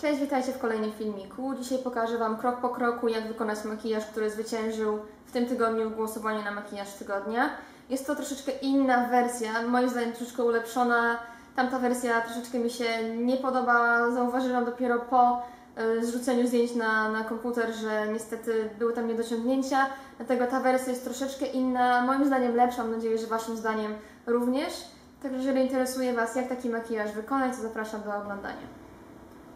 Cześć, witajcie w kolejnym filmiku. Dzisiaj pokażę Wam krok po kroku, jak wykonać makijaż, który zwyciężył w tym tygodniu w głosowaniu na makijaż tygodnia. Jest to troszeczkę inna wersja, moim zdaniem troszeczkę ulepszona. Tamta wersja troszeczkę mi się nie podobała. Zauważyłam dopiero po y, zrzuceniu zdjęć na, na komputer, że niestety były tam niedociągnięcia. Dlatego ta wersja jest troszeczkę inna, moim zdaniem lepsza. Mam nadzieję, że Waszym zdaniem również. Także jeżeli interesuje Was, jak taki makijaż wykonać, to zapraszam do oglądania.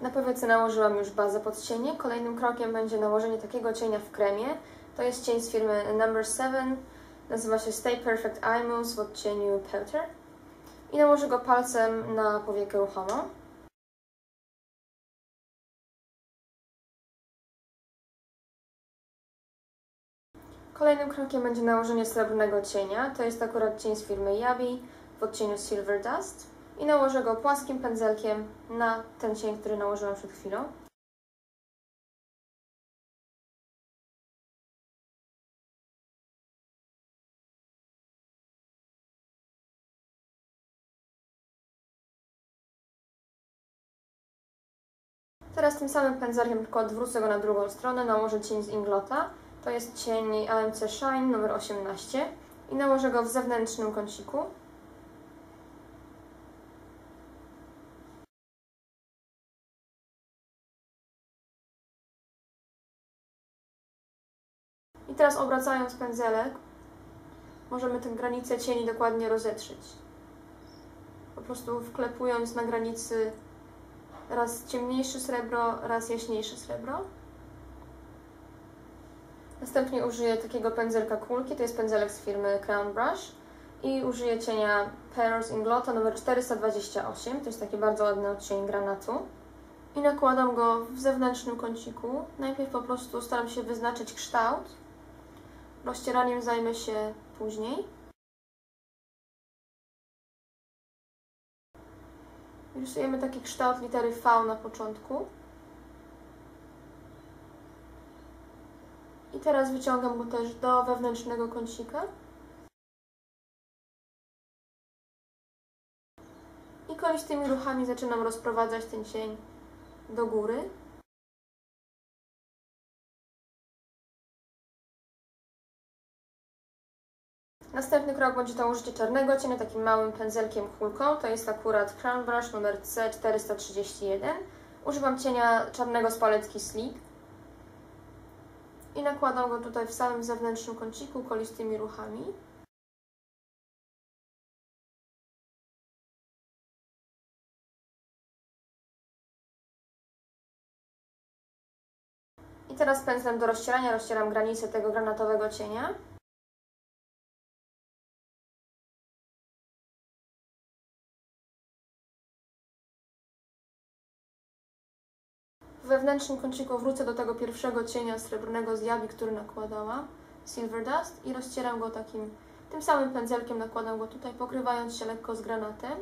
Na powiece nałożyłam już bazę pod cienie. Kolejnym krokiem będzie nałożenie takiego cienia w kremie. To jest cień z firmy Number 7. Nazywa się Stay Perfect Eye Mousse w odcieniu Pewter. I nałożę go palcem na powiekę ruchomą. Kolejnym krokiem będzie nałożenie srebrnego cienia. To jest akurat cień z firmy Yabi w odcieniu Silver Dust i nałożę go płaskim pędzelkiem na ten cień, który nałożyłam przed chwilą. Teraz tym samym pędzelkiem tylko odwrócę go na drugą stronę, nałożę cień z Inglota. To jest cień AMC Shine numer 18 i nałożę go w zewnętrznym kąciku. I teraz obracając pędzelek, możemy tę granicę cieni dokładnie rozetrzeć. Po prostu wklepując na granicy raz ciemniejsze srebro, raz jaśniejsze srebro. Następnie użyję takiego pędzelka kulki, to jest pędzelek z firmy Crown Brush i użyję cienia Pearls Inglota numer 428, to jest taki bardzo ładny odcień granatu. I nakładam go w zewnętrznym kąciku. Najpierw po prostu staram się wyznaczyć kształt, Rozcieraniem zajmę się później. Rysujemy taki kształt litery V na początku. I teraz wyciągam go też do wewnętrznego kącika. I kolistymi ruchami zaczynam rozprowadzać ten cień do góry. Następny krok będzie to użycie czarnego cienia takim małym pędzelkiem kulką. To jest akurat Crown Brush numer C431. Używam cienia czarnego z paletki Sleek. I nakładam go tutaj w samym zewnętrznym kąciku kolistymi ruchami. I teraz pędzlem do rozcierania rozcieram granicę tego granatowego cienia. Wewnętrznym kąciku wrócę do tego pierwszego cienia srebrnego z jawi, który nakładałam, Silver Dust, i rozcieram go takim, tym samym pędzelkiem nakładam go tutaj, pokrywając się lekko z granatem.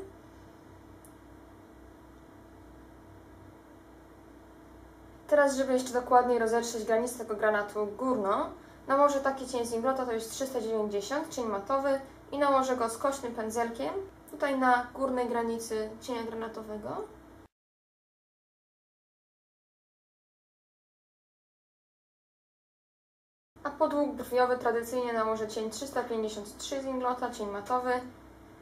Teraz, żeby jeszcze dokładniej rozetrzeć granicę tego granatu górną, nałożę taki cień z Inglota, to jest 390, cień matowy i nałożę go skośnym pędzelkiem tutaj na górnej granicy cienia granatowego. A podług brwiowy tradycyjnie nałożę cień 353 z Inglota, cień matowy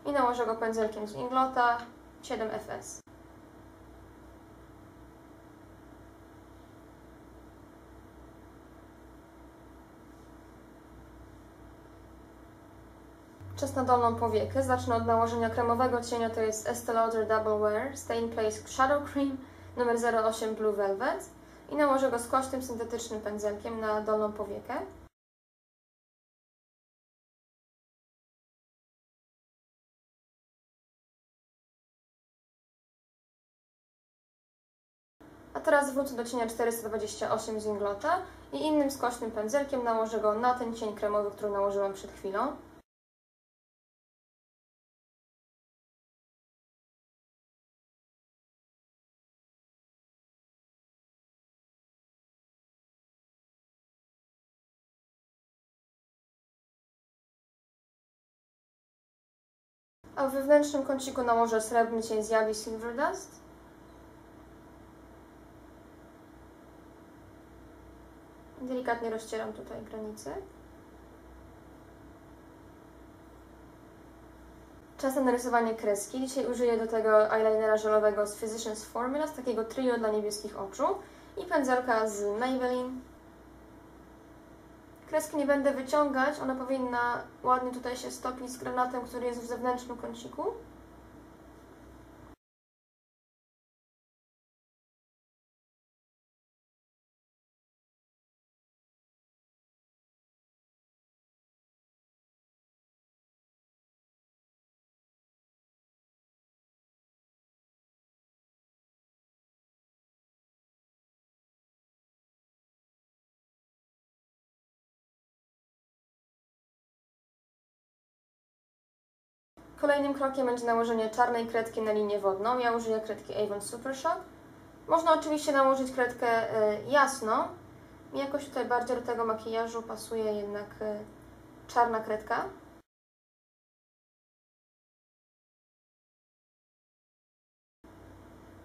i nałożę go pędzelkiem z Inglota 7FS. Czas na dolną powiekę. Zacznę od nałożenia kremowego cienia, to jest Estee Lauder Double Wear Stay in Place Shadow Cream numer 08 Blue Velvet i nałożę go skośnym syntetycznym pędzelkiem na dolną powiekę. A teraz wrócę do cienia 428 z Inglota i innym skośnym pędzelkiem nałożę go na ten cień kremowy, który nałożyłam przed chwilą. a w wewnętrznym kąciku na morze srebrny cień zjawi Silverdust. Delikatnie rozcieram tutaj granice. Czas na narysowanie kreski. Dzisiaj użyję do tego eyelinera żelowego z Physicians Formula, z takiego trio dla niebieskich oczu i pędzelka z Maybelline Kreski nie będę wyciągać, ona powinna ładnie tutaj się stopić z granatem, który jest w zewnętrznym kąciku. Kolejnym krokiem będzie nałożenie czarnej kredki na linię wodną. Ja użyję kredki Avon Super Shot. Można oczywiście nałożyć kredkę y, jasno. Mi jakoś tutaj bardziej do tego makijażu pasuje jednak y, czarna kredka.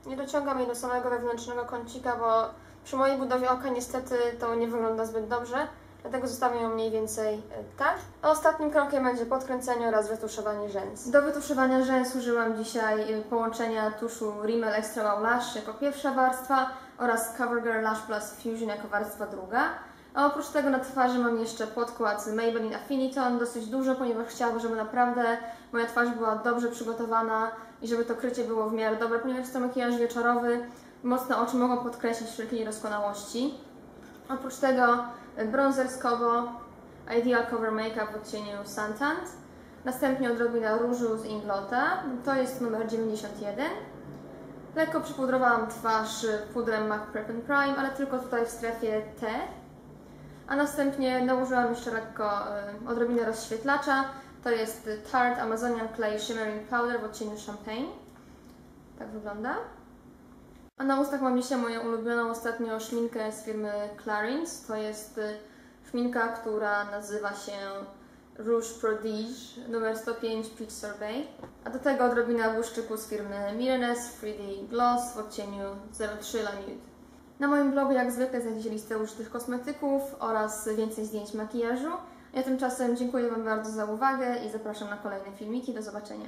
Nie dociągam jej do samego wewnętrznego kącika, bo przy mojej budowie oka niestety to nie wygląda zbyt dobrze. Dlatego zostawię ją mniej więcej e, tak. A ostatnim krokiem będzie podkręcenie oraz wytuszowanie rzęs. Do wytuszowania rzęs użyłam dzisiaj e, połączenia tuszu Rimmel Extra Wow Lash jako pierwsza warstwa oraz CoverGirl Lash Plus Fusion jako warstwa druga. A oprócz tego na twarzy mam jeszcze podkład Maybelline Affinity, on dosyć dużo, ponieważ chciałabym, żeby naprawdę moja twarz była dobrze przygotowana i żeby to krycie było w miarę dobre, ponieważ jest to makijaż wieczorowy, mocne oczy mogą podkreślić wszelkie niedoskonałości. Oprócz tego bronzer Ideal Cover Makeup w odcieniu Suntant, następnie odrobina różu z Inglota, to jest numer 91. Lekko przypudrowałam twarz pudrem MAC Prep and Prime, ale tylko tutaj w strefie T. A następnie nałożyłam jeszcze lekko y, odrobinę rozświetlacza, to jest Tarte Amazonian Clay Shimmering Powder w odcieniu Champagne. Tak wygląda. A na ustach mam dzisiaj moją ulubioną ostatnio szminkę z firmy Clarins. To jest y, szminka, która nazywa się Rouge Prodige numer 105 Peach Sorbet. A do tego odrobina błyszczyku z firmy Mirenes 3D Gloss w odcieniu 03 La Nude. Na moim blogu jak zwykle znajdziecie listę użytych kosmetyków oraz więcej zdjęć makijażu. Ja tymczasem dziękuję Wam bardzo za uwagę i zapraszam na kolejne filmiki. Do zobaczenia.